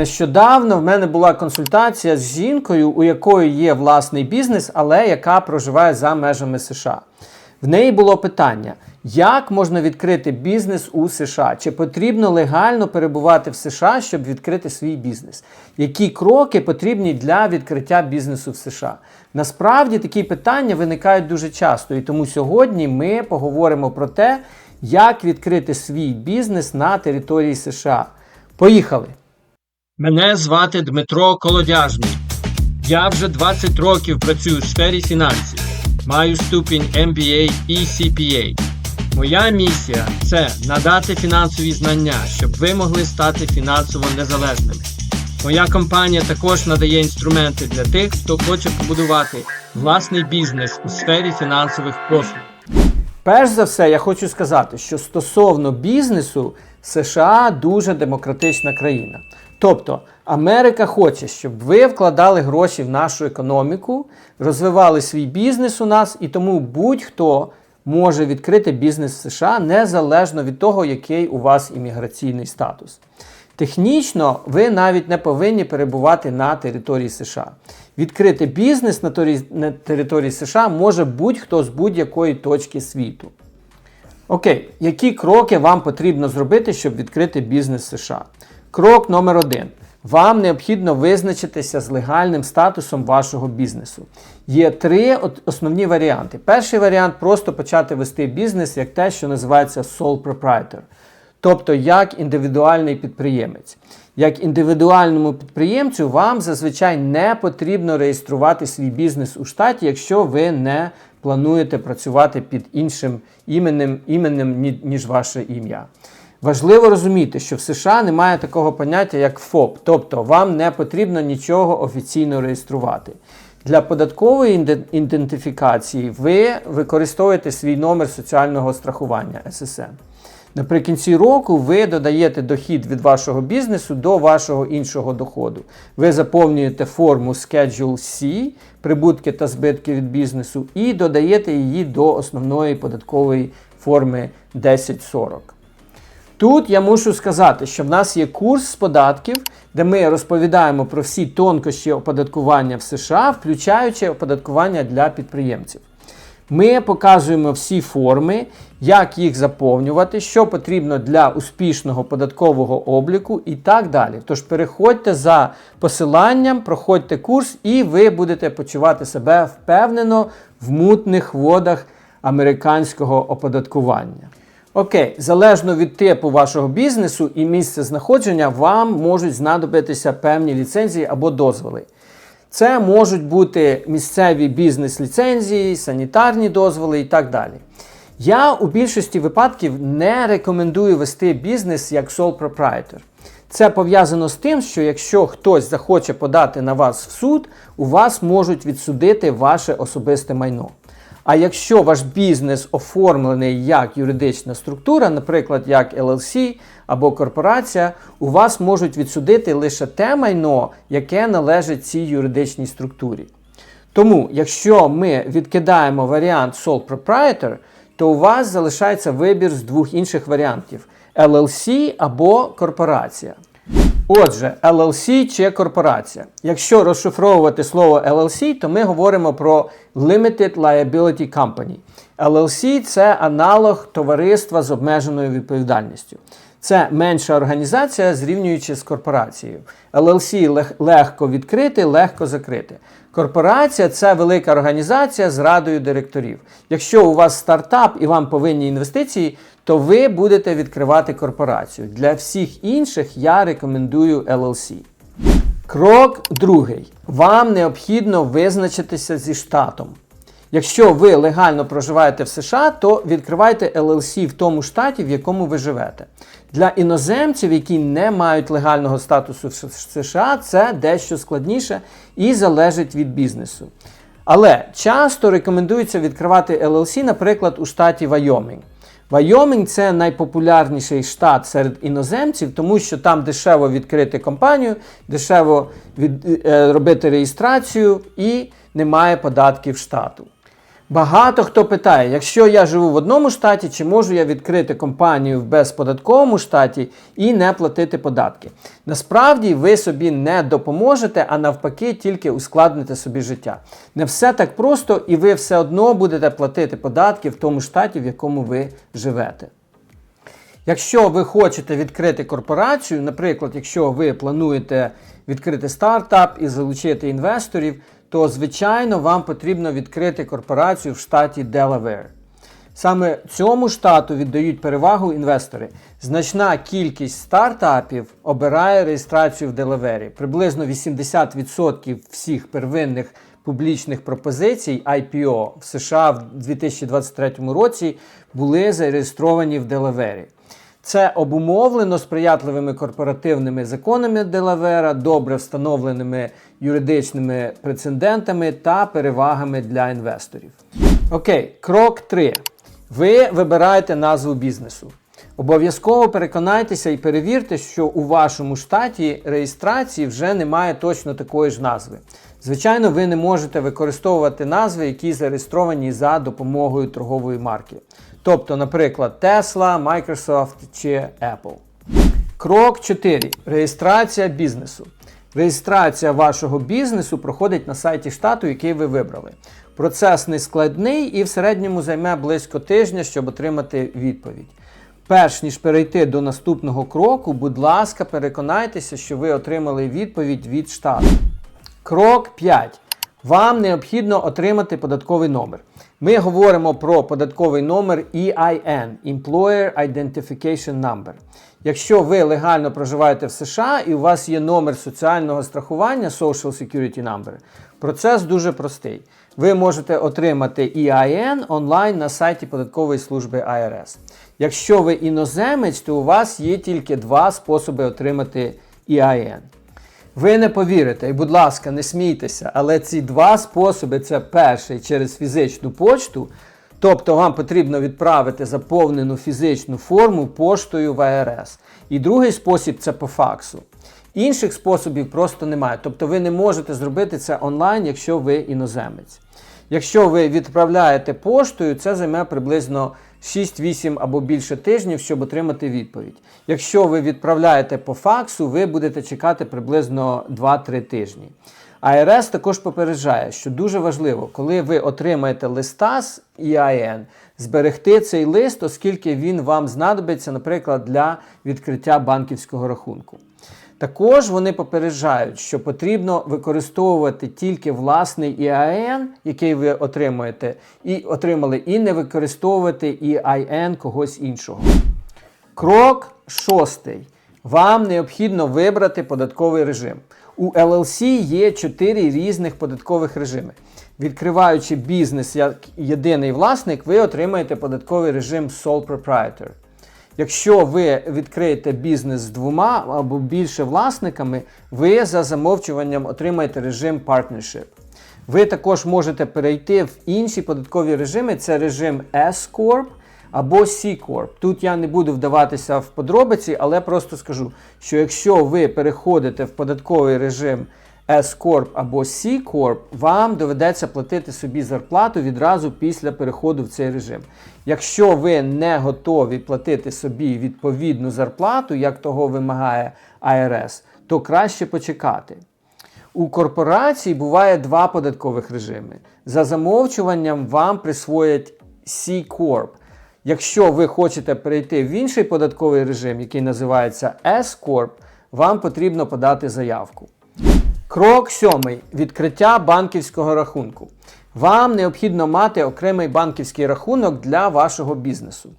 Нещодавно в мене була консультація з жінкою, у якої є власний бізнес, але яка проживає за межами США. В неї було питання: як можна відкрити бізнес у США? Чи потрібно легально перебувати в США, щоб відкрити свій бізнес? Які кроки потрібні для відкриття бізнесу в США? Насправді такі питання виникають дуже часто, і тому сьогодні ми поговоримо про те, як відкрити свій бізнес на території США. Поїхали! Мене звати Дмитро Колодяжний. Я вже 20 років працюю у сфері фінансів. Маю ступінь MBA і CPA. Моя місія це надати фінансові знання, щоб ви могли стати фінансово незалежними. Моя компанія також надає інструменти для тих, хто хоче побудувати власний бізнес у сфері фінансових послуг. Перш за все, я хочу сказати, що стосовно бізнесу США дуже демократична країна. Тобто Америка хоче, щоб ви вкладали гроші в нашу економіку, розвивали свій бізнес у нас, і тому будь-хто може відкрити бізнес в США незалежно від того, який у вас імміграційний статус. Технічно ви навіть не повинні перебувати на території США. Відкрити бізнес на на території США може будь-хто з будь-якої точки світу. Окей, які кроки вам потрібно зробити, щоб відкрити бізнес США? Крок номер один. Вам необхідно визначитися з легальним статусом вашого бізнесу. Є три основні варіанти. Перший варіант просто почати вести бізнес як те, що називається sole proprietor, тобто як індивідуальний підприємець. Як індивідуальному підприємцю вам зазвичай не потрібно реєструвати свій бізнес у штаті, якщо ви не плануєте працювати під іншим іменем, іменем ніж ваше ім'я. Важливо розуміти, що в США немає такого поняття, як ФОП, тобто вам не потрібно нічого офіційно реєструвати. Для податкової ідентифікації ви використовуєте свій номер соціального страхування SSN. Наприкінці року ви додаєте дохід від вашого бізнесу до вашого іншого доходу. Ви заповнюєте форму Schedule C, прибутки та збитки від бізнесу, і додаєте її до основної податкової форми 1040. Тут я мушу сказати, що в нас є курс з податків, де ми розповідаємо про всі тонкощі оподаткування в США, включаючи оподаткування для підприємців. Ми показуємо всі форми, як їх заповнювати, що потрібно для успішного податкового обліку і так далі. Тож переходьте за посиланням, проходьте курс, і ви будете почувати себе впевнено в мутних водах американського оподаткування. Окей, залежно від типу вашого бізнесу і місця знаходження, вам можуть знадобитися певні ліцензії або дозволи. Це можуть бути місцеві бізнес-ліцензії, санітарні дозволи і так далі. Я у більшості випадків не рекомендую вести бізнес як sole proprietor. Це пов'язано з тим, що якщо хтось захоче подати на вас в суд, у вас можуть відсудити ваше особисте майно. А якщо ваш бізнес оформлений як юридична структура, наприклад, як LLC або корпорація, у вас можуть відсудити лише те майно, яке належить цій юридичній структурі. Тому, якщо ми відкидаємо варіант sole proprietor, то у вас залишається вибір з двох інших варіантів: LLC або корпорація. Отже, LLC чи корпорація. Якщо розшифровувати слово LLC, то ми говоримо про Limited Liability Company. LLC це аналог товариства з обмеженою відповідальністю. Це менша організація, зрівнюючи з корпорацією. LLC легко відкрити, легко закрити. Корпорація це велика організація з радою директорів. Якщо у вас стартап і вам повинні інвестиції, то ви будете відкривати корпорацію. Для всіх інших я рекомендую LLC. Крок другий. Вам необхідно визначитися зі штатом. Якщо ви легально проживаєте в США, то відкривайте LLC в тому штаті, в якому ви живете. Для іноземців, які не мають легального статусу в США, це дещо складніше і залежить від бізнесу. Але часто рекомендується відкривати LLC, наприклад, у штаті Вайомінг. Вайомінг це найпопулярніший штат серед іноземців, тому що там дешево відкрити компанію, дешево від, е, робити реєстрацію і немає податків штату. Багато хто питає, якщо я живу в одному штаті, чи можу я відкрити компанію в безподатковому штаті і не платити податки? Насправді ви собі не допоможете, а навпаки, тільки ускладните собі життя. Не все так просто, і ви все одно будете платити податки в тому штаті, в якому ви живете. Якщо ви хочете відкрити корпорацію, наприклад, якщо ви плануєте відкрити стартап і залучити інвесторів, то звичайно вам потрібно відкрити корпорацію в штаті Делавер. Саме цьому штату віддають перевагу інвестори. Значна кількість стартапів обирає реєстрацію в Делавері. Приблизно 80% всіх первинних публічних пропозицій IPO в США в 2023 році були зареєстровані в Делавері. Це обумовлено сприятливими корпоративними законами Делавера, добре встановленими юридичними прецедентами та перевагами для інвесторів. Окей, крок 3. Ви вибираєте назву бізнесу. Обов'язково переконайтеся і перевірте, що у вашому штаті реєстрації вже немає точно такої ж назви. Звичайно, ви не можете використовувати назви, які зареєстровані за допомогою торгової марки. Тобто, наприклад, Tesla, Microsoft чи Apple. Крок 4. Реєстрація бізнесу. Реєстрація вашого бізнесу проходить на сайті штату, який ви вибрали. Процес не складний і в середньому займе близько тижня, щоб отримати відповідь. Перш ніж перейти до наступного кроку, будь ласка, переконайтеся, що ви отримали відповідь від штату. Крок 5. Вам необхідно отримати податковий номер. Ми говоримо про податковий номер EIN Employer Identification Number. Якщо ви легально проживаєте в США і у вас є номер соціального страхування Social Security Number, процес дуже простий. Ви можете отримати EIN онлайн на сайті податкової служби IRS. Якщо ви іноземець, то у вас є тільки два способи отримати EIN. Ви не повірите, і, будь ласка, не смійтеся, але ці два способи це перший через фізичну почту, тобто вам потрібно відправити заповнену фізичну форму поштою в АРС. І другий спосіб це по факсу. Інших способів просто немає. Тобто ви не можете зробити це онлайн, якщо ви іноземець. Якщо ви відправляєте поштою, це займе приблизно 6-8 або більше тижнів, щоб отримати відповідь. Якщо ви відправляєте по факсу, ви будете чекати приблизно 2-3 тижні. АРС також попереджає, що дуже важливо, коли ви отримаєте листа з EIN, зберегти цей лист, оскільки він вам знадобиться, наприклад, для відкриття банківського рахунку. Також вони попереджають, що потрібно використовувати тільки власний EIN, який ви отримуєте, і отримали, і не використовувати EIN когось іншого. Крок шостий. Вам необхідно вибрати податковий режим. У LLC є чотири різних податкових режими. Відкриваючи бізнес як єдиний власник, ви отримаєте податковий режим Sole Proprietor. Якщо ви відкриєте бізнес з двома або більше власниками, ви за замовчуванням отримаєте режим Partnership. Ви також можете перейти в інші податкові режими, це режим S-Corp або C-Corp. Тут я не буду вдаватися в подробиці, але просто скажу, що якщо ви переходите в податковий режим S-Corp або C-Corp, вам доведеться платити собі зарплату відразу після переходу в цей режим. Якщо ви не готові платити собі відповідну зарплату, як того вимагає IRS, то краще почекати. У корпорації буває два податкових режими. За замовчуванням вам присвоять C-Corp. Якщо ви хочете перейти в інший податковий режим, який називається S-Corp, вам потрібно подати заявку. Крок сьомий. Відкриття банківського рахунку. Вам необхідно мати окремий банківський рахунок для вашого бізнесу.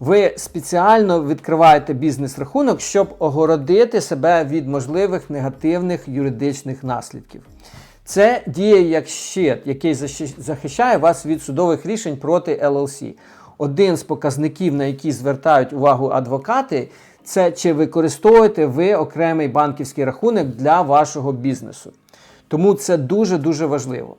Ви спеціально відкриваєте бізнес-рахунок, щоб огородити себе від можливих негативних юридичних наслідків. Це діє як щит, який захищає вас від судових рішень проти LLC. Один з показників, на які звертають увагу адвокати, це чи використовуєте ви окремий банківський рахунок для вашого бізнесу. Тому це дуже-дуже важливо.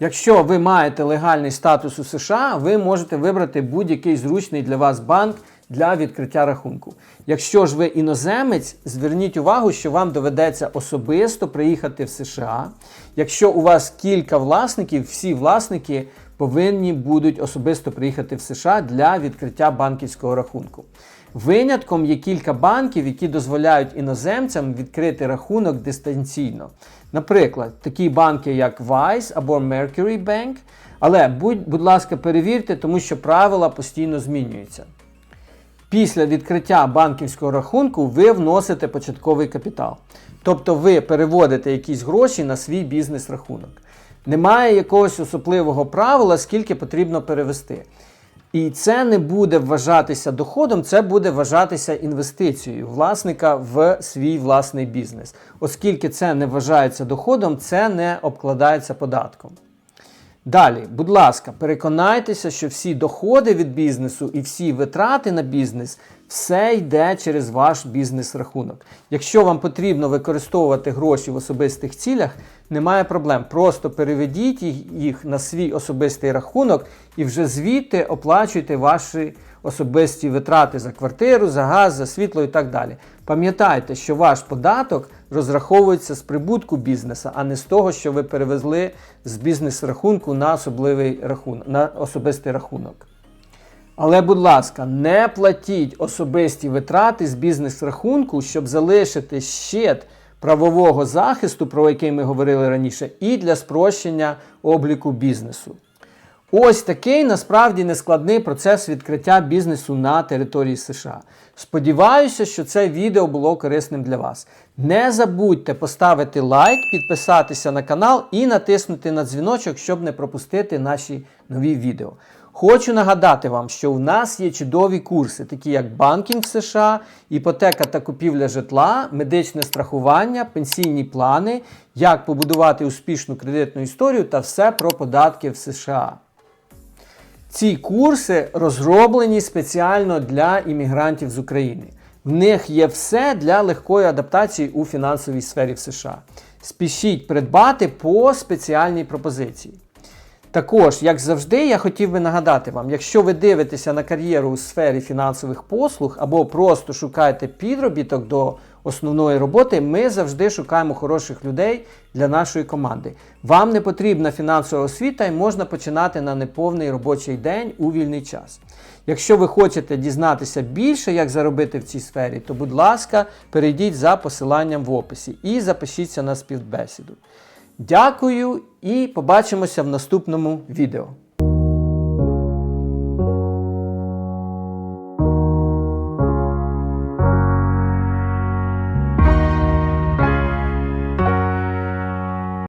Якщо ви маєте легальний статус у США, ви можете вибрати будь-який зручний для вас банк для відкриття рахунку. Якщо ж ви іноземець, зверніть увагу, що вам доведеться особисто приїхати в США. Якщо у вас кілька власників, всі власники повинні будуть особисто приїхати в США для відкриття банківського рахунку. Винятком є кілька банків, які дозволяють іноземцям відкрити рахунок дистанційно. Наприклад, такі банки, як Wise або Mercury Bank. Але будь, будь ласка, перевірте, тому що правила постійно змінюються. Після відкриття банківського рахунку ви вносите початковий капітал. Тобто ви переводите якісь гроші на свій бізнес-рахунок. Немає якогось особливого правила, скільки потрібно перевести. І це не буде вважатися доходом, це буде вважатися інвестицією власника в свій власний бізнес. Оскільки це не вважається доходом, це не обкладається податком. Далі, будь ласка, переконайтеся, що всі доходи від бізнесу і всі витрати на бізнес все йде через ваш бізнес-рахунок. Якщо вам потрібно використовувати гроші в особистих цілях, немає проблем. Просто переведіть їх- на свій особистий рахунок і вже звідти оплачуйте ваші особисті витрати за квартиру, за газ, за світло і так далі. Пам'ятайте, що ваш податок розраховується з прибутку бізнеса, а не з того, що ви перевезли з бізнес-рахунку на особливий рахунок, на особистий рахунок. Але, будь ласка, не платіть особисті витрати з бізнес-рахунку, щоб залишити щит правового захисту, про який ми говорили раніше, і для спрощення обліку бізнесу. Ось такий насправді нескладний процес відкриття бізнесу на території США. Сподіваюся, що це відео було корисним для вас. Не забудьте поставити лайк, підписатися на канал і натиснути на дзвіночок, щоб не пропустити наші нові відео. Хочу нагадати вам, що у нас є чудові курси, такі як банкінг в США, іпотека та купівля житла, медичне страхування, пенсійні плани, як побудувати успішну кредитну історію та все про податки в США. Ці курси розроблені спеціально для іммігрантів з України. В них є все для легкої адаптації у фінансовій сфері в США. Спішіть придбати по спеціальній пропозиції. Також, як завжди, я хотів би нагадати вам, якщо ви дивитеся на кар'єру у сфері фінансових послуг або просто шукаєте підробіток до основної роботи, ми завжди шукаємо хороших людей для нашої команди. Вам не потрібна фінансова освіта і можна починати на неповний робочий день у вільний час. Якщо ви хочете дізнатися більше, як заробити в цій сфері, то, будь ласка, перейдіть за посиланням в описі і запишіться на співбесіду. Дякую і побачимося в наступному відео.